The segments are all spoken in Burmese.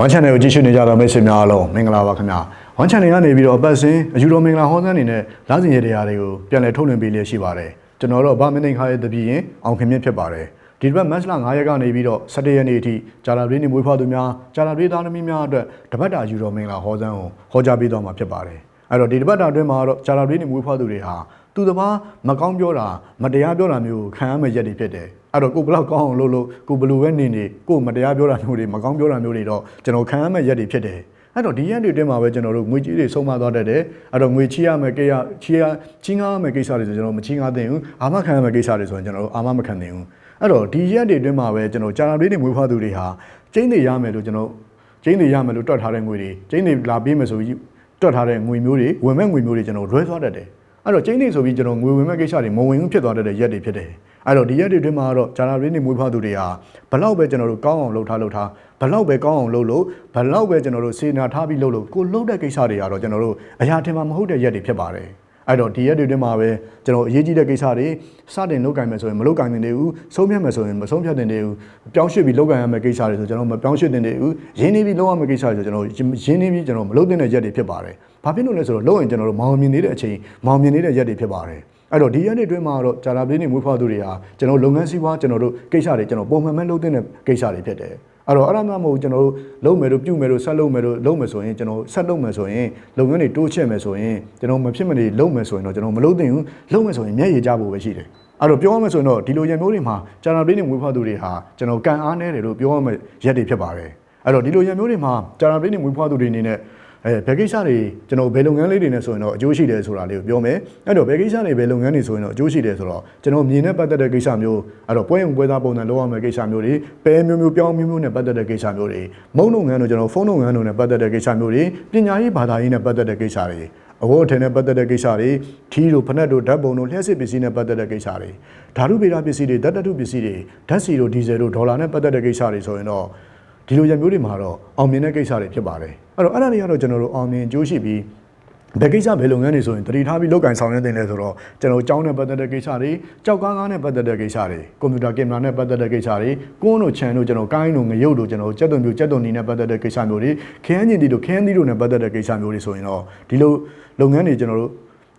ဝမ်ချန်နယ်ကိုကြည့်ရှုနေကြတဲ့မိတ်ဆွေများအားလုံးမင်္ဂလာပါခင်ဗျာဝမ်ချန်နယ်ကနေပြီးတော့အပတ်စဉ်အယူတော်မင်္ဂလာဟောစန်းနေနဲ့လာစဉ်ရတရားတွေကိုပြန်လည်ထုတ်လွှင့်ပေးလျက်ရှိပါတယ်ကျွန်တော်တို့ဗမင်းသိန်းခါရဲ့တပည့်ရင်အောင်ခင်မြင့်ဖြစ်ပါတယ်ဒီတစ်ပတ်မတ်လ9ရက်ကနေပြီးတော့17ရက်နေ့အထိဂျာလာပြည်နေမွေးဖွားသူများဂျာလာပြည်သားသမီးများအတွက်တပတ်တာအယူတော်မင်္ဂလာဟောစန်းကိုဟောကြားပေးသွားမှာဖြစ်ပါတယ်အဲ့တော့ဒီတပတ်တာအတွင်းမှာတော့ဂျာလာပြည်နေမွေးဖွားသူတွေဟာသူတစ်ပါးမကောင်းပြောတာမတရားပြောတာမျိုးကိုခံရမယ့်ရက်တွေဖြစ်တယ် အဲ့တော့ကိုဘလောက်ကောင်းအောင်လုပ်လို့ကိုဘလူပဲနေနေကိုမတရားပြောတာမျိုးတွေမကောင်းပြောတာမျိုးတွေတော့ကျွန်တော်ခံရမယ့်ရက်တွေဖြစ်တယ်အဲ့တော့ဒီရက်တွေအတွင်းမှာပဲကျွန်တော်တို့ငွေကြီးတွေဆုံးမသွားတတ်တယ်အဲ့တော့ငွေချီရမယ်ကိရချီရချင်းကားမယ်ကိစ္စတွေဆိုကျွန်တော်မချင်းကားသင့်ဘူးအာမခံရမယ်ကိစ္စတွေဆိုရင်ကျွန်တော်တို့အာမမခံသင့်ဘူးအဲ့တော့ဒီရက်တွေအတွင်းမှာပဲကျွန်တော်ကြာလာလေးတွေမွေးဖွားသူတွေဟာကျင်းတွေရမယ်လို့ကျွန်တော်ကျင်းတွေရမယ်လို့တွက်ထားတဲ့ငွေတွေကျင်းတွေလာပေးမယ်ဆိုပြီးတွက်ထားတဲ့ငွေမျိုးတွေဝင်မဲ့ငွေမျိုးတွေကျွန်တော်လွဲသွားတတ်တယ်အဲ့တော့ကျင်းနေဆိုပြီးကျွန်တော်ငွေဝင်မဲ့ကိစ္စတွေမဝင်ဘူးဖြစ်သွားတဲ့ရက်တွေဖြစ်တယ် အဲ့တော့ဒီရက်တွေအတွင်းမှာတော့ဂျာနာရင်းနေမွေးဖွားသူတွေဟာဘလောက်ပဲကျွန်တော်တို့ကောင်းအောင်လုပ်ထားလုပ်ထားဘလောက်ပဲကောင်းအောင်လုပ်လို့ဘလောက်ပဲကျွန်တော်တို့စေနာထားပြီးလုပ်လို့ကိုလုပ်တဲ့ကိစ္စတွေကတော့ကျွန်တော်တို့အရာထင်မှာမဟုတ်တဲ့ရက်တွေဖြစ်ပါတယ်အဲ့တော့ဒီရက်တွေအတွင်းမှာပဲကျွန်တော်အရေးကြီးတဲ့ကိစ္စတွေစတင်လုပ်ကင်မယ်ဆိုရင်မလုပ်ကင်တင်နေဘူးဆုံးဖြတ်မယ်ဆိုရင်မဆုံးဖြတ်တင်နေဘူးပြောင်းရွှေ့ပြီးလုပ်ကင်ရမယ့်ကိစ္စတွေဆိုကျွန်တော်မပြောင်းရွှေ့တင်နေဘူးရင်းနှီးပြီးလုပ်ရမယ့်ကိစ္စတွေဆိုကျွန်တော်ရင်းနှီးပြီးကျွန်တော်မလုပ်တင်တဲ့ရက်တွေဖြစ်ပါတယ်ဘာဖြစ်လို့လဲဆိုတော့လုပ်ရင်ကျွန်တော်တို့မောင်မြင်နေတဲ့အချိန်မောင်မြင်နေတဲ့ရက်တွေဖြစ်ပါတယ် အဲ့တော့ဒီရက်တွေအတွင်းမှာတော့ဂျာလာပလင်းနေမွေးဖွားသူတွေဟာကျွန်တော်လုပ်ငန်းစည်းဝါးကျွန်တော်တို့ကိစ္စတွေကျွန်တော်ပုံမှန်ပဲလုပ်တဲ့ကိစ္စတွေဖြစ်တယ်အဲ့တော့အဲ့ဒါမှမဟုတ်ကျွန်တော်တို့လုပ်မယ်လို့ပြုမယ်လို့ဆက်လုပ်မယ်လို့လုပ်မယ်ဆိုရင်ကျွန်တော်ဆက်လုပ်မယ်ဆိုရင်လုပ်ငန်းတွေတိုးချဲ့မယ်ဆိုရင်ကျွန်တော်မဖြစ်မနေလုပ်မယ်ဆိုရင်တော့ကျွန်တော်မလုပ်သင့်ဘူးလုပ်မယ်ဆိုရင်မျက်ရည်ကျဖို့ပဲရှိတယ်အဲ့တော့ပြောရမယ်ဆိုရင်တော့ဒီလိုရံမျိုးတွေမှာဂျာနာပလင်းနေမွေးဖွားသူတွေဟာကျွန်တော်ကန်အားနေတယ်လို့ပြောရမယ်ရက်တွေဖြစ်ပါတယ်အဲ့တော့ဒီလိုရံမျိုးတွေမှာဂျာနာပလင်းနေမွေးဖွားသူတွေအနေနဲ့ အဲဘယ်ကိစ္စတွေကျွန်တော်ဘယ်လုပ်ငန်းလေးတွေနဲ့ဆိုရင်တော့အကျိုးရှိတယ်ဆိုတာလေးကိုပြောမယ်အဲ့တော့ဘယ်ကိစ္စတွေဘယ်လုပ်ငန်းတွေဆိုရင်တော့အကျိုးရှိတယ်ဆိုတော့ကျွန်တော်မြင်နဲ့ပတ်သက်တဲ့ကိစ္စမျိုးအဲ့တော့ပွဲရုံပွဲသားပုံစံလုပ်ရမယ့်ကိစ္စမျိုးတွေပဲမျိုးမျိုးပြောင်းမျိုးမျိုးနဲ့ပတ်သက်တဲ့ကိစ္စမျိုးတွေမုံလုပ်ငန်းတို့ကျွန်တော်ဖုန်းလုပ်ငန်းတို့နဲ့ပတ်သက်တဲ့ကိစ္စမျိုးတွေပညာရေးဘာသာရေးနဲ့ပတ်သက်တဲ့ကိစ္စတွေအဝတ်အထည်နဲ့ပတ်သက်တဲ့ကိစ္စတွေထီးတို့ဖနက်တို့ဓာတ်ပုံတို့လျှက်စစ်ပစ္စည်းနဲ့ပတ်သက်တဲ့ကိစ္စတွေဓာတုဗေဒပစ္စည်းတွေဓာတ်တတုပစ္စည်းတွေဓာတ်စီတို့ဒီဇယ်တို့ဒေါ်လာနဲ့ပတ်သက်တဲ့ကိစ္စတွေဆိုရင်တော့ ဒီလိုရမျိုးတွေမှာတော့အောင်မြင်တဲ့ကိစ္စတွေဖြစ်ပါတယ်အဲ့တော့အဲ့ဒါတွေကတော့ကျွန်တော်တို့အောင်မြင်ကြိုးရှိပြီးဘယ်ကိစ္စဘယ်လုပ်ငန်းတွေဆိုရင်တတိထားပြီးလုပ်ကင်ဆောင်ရွက်တင်လဲဆိုတော့ကျွန်တော်ကြောင်းနဲ့ပတ်သက်တဲ့ကိစ္စတွေကြောက်ကားကားနဲ့ပတ်သက်တဲ့ကိစ္စတွေကွန်ပျူတာကင်မရာနဲ့ပတ်သက်တဲ့ကိစ္စတွေကွန်းတို့ခြံတို့ကျွန်တော်ကိုင်းတို့ငရုတ်တို့ကျွန်တော်ကြက်သွန်ပြူကြက်သွန်နီနဲ့ပတ်သက်တဲ့ကိစ္စမျိုးတွေခင်းကျင်တီတို့ခင်းသီးတို့နဲ့ပတ်သက်တဲ့ကိစ္စမျိုးတွေဆိုရင်တော့ဒီလိုလုပ်ငန်းတွေကျွန်တော်တို့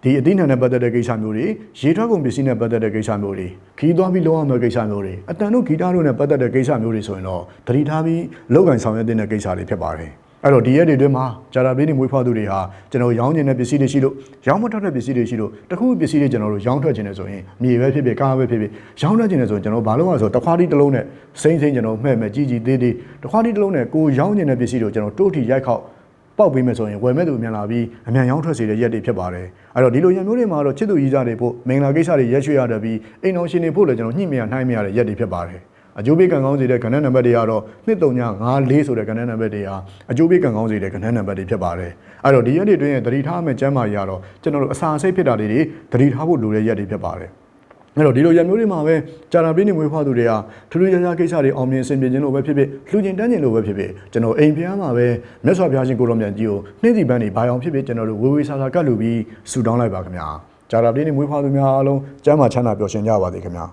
ဒီအသိဉာဏ်နဲ့ပတ်သက်တဲ့ကိစ္စမျိုးတွေရေထွက်ကုန်ပစ္စည်းနဲ့ပတ်သက်တဲ့ကိစ္စမျိုးတွေခီးသွားပြီးလုံးဝမဲ့ကိစ္စမျိုးတွေအတန်တို့ဂီတတို့နဲ့ပတ်သက်တဲ့ကိစ္စမျိုးတွေဆိုရင်တော့သတိထားပြီးလောက်ကန်ဆောင်ရွက်တဲ့ကိစ္စတွေဖြစ်ပါတယ်အဲ့တော့ဒီရက်တွေအတွင်းမှာဂျာတာပေးနေမွေးဖွားသူတွေဟာကျွန်တော်ရောင်းကျင်တဲ့ပစ္စည်းတွေရှိလို့ရောင်းမထွက်တဲ့ပစ္စည်းတွေရှိလို့တခုပစ္စည်းတွေကျွန်တော်တို့ရောင်းထွက်ခြင်းနဲ့ဆိုရင်မြေပဲဖြစ်ဖြစ်ကားပဲဖြစ်ဖြစ်ရောင်းထွက်ခြင်းနဲ့ဆိုရင်ကျွန်တော်ဘာလို့လဲဆိုတော့တခွားတီးတစ်လုံးနဲ့စိမ့်စိမ့်ကျွန်တော်မှဲ့မယ်ကြီးကြီးသေးသေးတခွားတီးတစ်လုံးနဲ့ကိုရောင်းကျင်တဲ့ပစ္စည်းတွေကိုကျွန်တော်တိုးထီရိုက်ခောက် ပေါက်ပေးမယ်ဆိုရင်ဝယ်မဲ့သူမြန်လာပြီးအမြန်ရောင်းထွက်စေတဲ့ရက်တွေဖြစ်ပါတယ်အဲ့တော့ဒီလိုရံမျိုးတွေမှာတော့ချစ်သူကြီးစားတွေဖို့မင်္ဂလာကိစ္စတွေရက်ရွှေ့ရတတ်ပြီးအိမ်အောင်ရှင်တွေဖို့လည်းကျွန်တော်ညှိမရနှိုင်းမရတဲ့ရက်တွေဖြစ်ပါတယ်အကျိုးပေးကံကောင်းစေတဲ့ကဏ္ဍနံပါတ်တွေကတော့2354ဆိုတဲ့ကဏ္ဍနံပါတ်တွေဟာအကျိုးပေးကံကောင်းစေတဲ့ကဏ္ဍနံပါတ်တွေဖြစ်ပါတယ်အဲ့တော့ဒီရက်တွေတွင်းရဲ့သတိထားမယ့်ကျမ်းမာကြီးကတော့ကျွန်တော်တို့အစာစိတ်ဖြစ်တာတွေသတိထားဖို့လိုတဲ့ရက်တွေဖြစ်ပါတယ် အဲ့တော့ဒီလိုရမျိုးတွေမှာပဲကြာတာပေးနေမွေးဖွားသူတွေကထူးထူးခြားခြားကိစ္စတွေအောင်မြင်ဆင်ပြေခြင်းလို့ပဲဖြစ်ဖြစ်လှူကျင်တန်းကျင်လို့ပဲဖြစ်ဖြစ်ကျွန်တော်အိမ်ဖျားမှာပဲမြတ်စွာဘုရားရှင်ကိုရောမြတ်ကြီးကိုနှင်းစီပန်းတွေဘာအောင်ဖြစ်ဖြစ်ကျွန်တော်တို့ဝေဝေဆာဆာကတ်လူပြီးဆူတောင်းလိုက်ပါခင်ဗျာကြာတာပေးနေမွေးဖွားသူများအားလုံးကျမ်းမာချမ်းသာပျော်ရွှင်ကြပါစေခင်ဗျာ